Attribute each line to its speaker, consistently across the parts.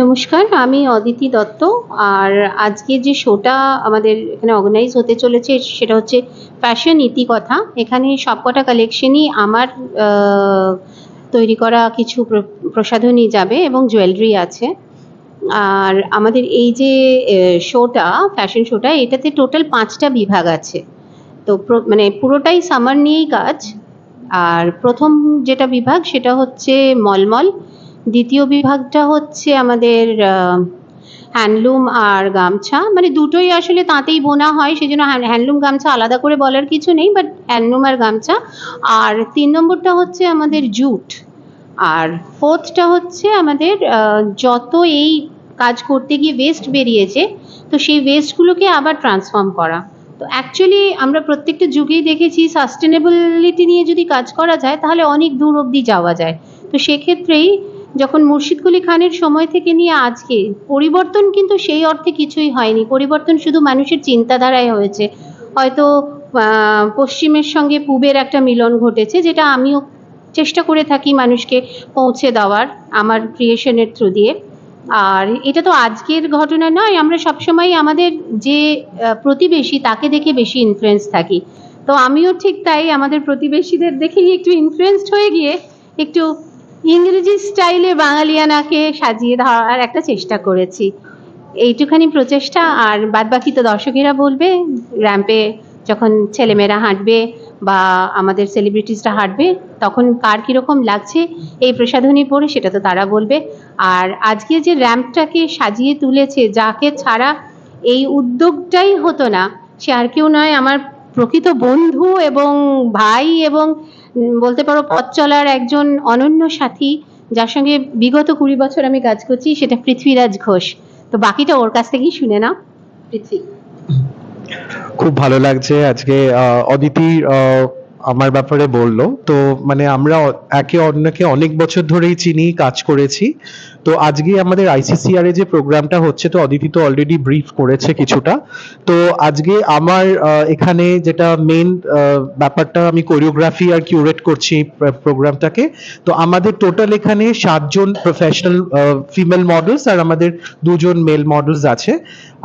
Speaker 1: নমস্কার, আমি অদিতি দত্ত আর আজকে যে শোটা আমাদের এখানে অর্গানাইজ হতে চলেছে সেটা হচ্ছে ফ্যাশন ইতিকথা এখানে সবকটা কালেকশনই আমার তৈরি করা কিছু প্র- প্রসাধনী যাবে এবং জুয়েলারি আছে। আর আমাদের এই যে শোটা ফ্যাশন শোটা এটাতে টোটাল পাঁচটা বিভাগ আছে। তো মানে পুরোটাই সামার নিয়েই কাজ। আর প্রথম যেটা বিভাগ সেটা হচ্ছে মলমল দ্বিতীয় বিভাগটা হচ্ছে আমাদের হ্যান্ডলুম আর গামছা। মানে দুটোই আসলে তাঁতেই বোনা হয় সেই জন্য হ্যান্ডলুম গামছা আলাদা করে বলার কিছু নেই বাট হ্যান্ডলুম আর গামছা। আর তিন নম্বরটা হচ্ছে আমাদের জুট। আর ফোর্থটা হচ্ছে আমাদের যত এই কাজ করতে গিয়ে ওয়েস্ট বেরিয়েছে, তো সেই ওয়েস্টগুলোকে আবার ট্রান্সফর্ম করা। তো অ্যাকচুয়ালি আমরা প্রত্যেকটা যুগেই দেখেছি সাস্টেনেবিলিটি নিয়ে যদি কাজ করা যায়, তাহলে অনেক দূর অবধি যাওয়া যায়। তো সেক্ষেত্রেই যখন মুর্শিদ কুলি খানের সময় থেকে নিয়ে আজকে, পরিবর্তন কিন্তু সেই অর্থে কিছুই হয়নি। পরিবর্তন শুধু মানুষের চিন্তাধারায় হয়েছে। হয়তো পশ্চিমের সঙ্গে পূবের একটা মিলন ঘটেছে, যেটা আমিও চেষ্টা করে থাকি মানুষকে পৌঁছে দেওয়ার, আমার ক্রিয়েশনের থ্রু দিয়ে। আর এটা তো আজকের ঘটনা নয়, আমরা সবসময় আমাদের যে প্রতিবেশী, তাকে দেখে বেশি ইনফ্লুয়েন্স থাকি। তো আমিও ঠিক তাই, আমাদের প্রতিবেশীদের দেখেই একটু ইনফ্লুয়েসড হয়ে গিয়ে, একটু ইংরেজি স্টাইলে বাঙালিয়ানাকে সাজিয়ে ধরার একটা চেষ্টা করেছি। এইটুখানি প্রচেষ্টা, আর বাদবাকি তো দর্শকেরা বলবে র্যাম্পে যখন ছেলেমেয়েরা হাঁটবে বা আমাদের সেলিব্রিটিসরা হাঁটবে, তখন কার কীরকম লাগছে এই প্রসাধনী পরে সেটা তো তারা বলবে। আর আজকে যে র্যাম্পটাকে সাজিয়ে তুলেছে, যাকে ছাড়া এই উদ্যোগটাই হতো না, সে আর কেউ নয়, আমার প্রকৃত বন্ধু এবং ভাই এবং বলতে পারো পথ চলার একজন অনন্য সাথী যার সঙ্গে বিগত কুড়ি বছর আমি কাজ করছি সেটা পৃথ্বীরাজ ঘোষ। তো বাকিটা ওর কাছ থেকেই শুনে না পৃথ্বী।
Speaker 2: খুব ভালো লাগছে আজকে আহ, অদিতি আহ, আমার ব্যাপারে বলল। তো মানে আমরা একে অন্যকে অনেক বছর ধরেই চিনি, কাজ করেছি। তো আজকে আমাদের আইসিসিআর এ যে প্রোগ্রামটা হচ্ছে, তো অদিতি তো অলরেডি ব্রিফ করেছে কিছুটা। তো আজকে আমার এখানে যেটা মেন ব্যাপারটা আমি কোরিওগ্রাফি আর কিউরেট করছি প্রোগ্রামটাকে তো আমাদের টোটাল এখানে সাতজন প্রফেশনাল ফিমেল মডেলস আর আমাদের দুজন মেল মডেলস আছে।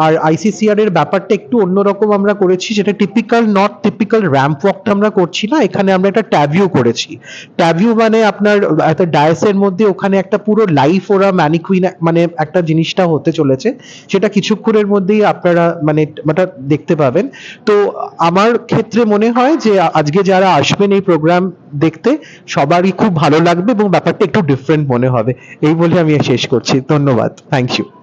Speaker 2: আর আইসিসিআর এর ব্যাপারটা একটু অন্যরকম আমরা করেছি, যেটা টিপিক্যাল নট টিপিক্যাল র্যাম্প ওয়াকটা আমরা করছি না। এখানে আমরা একটা ট্যাভিউ করেছি। ট্যাভিউ মানে আপনার একটা ডায়াসের মধ্যে ওখানে একটা পুরো লাইফ ওরা ম্যানিকুইন মানে একটা জিনিসটা হতে চলেছে। সেটা কিছুক্ষণের মধ্যেই আপনারা মানে ওটা দেখতে পাবেন। তো আমার ক্ষেত্রে মনে হয় যে আজকে যারা আসবেন এই প্রোগ্রাম দেখতে সবারই খুব ভালো লাগবে এবং ব্যাপারটা একটু ডিফারেন্ট মনে হবে। এই বলে আমি শেষ করছি। ধন্যবাদ। Thank you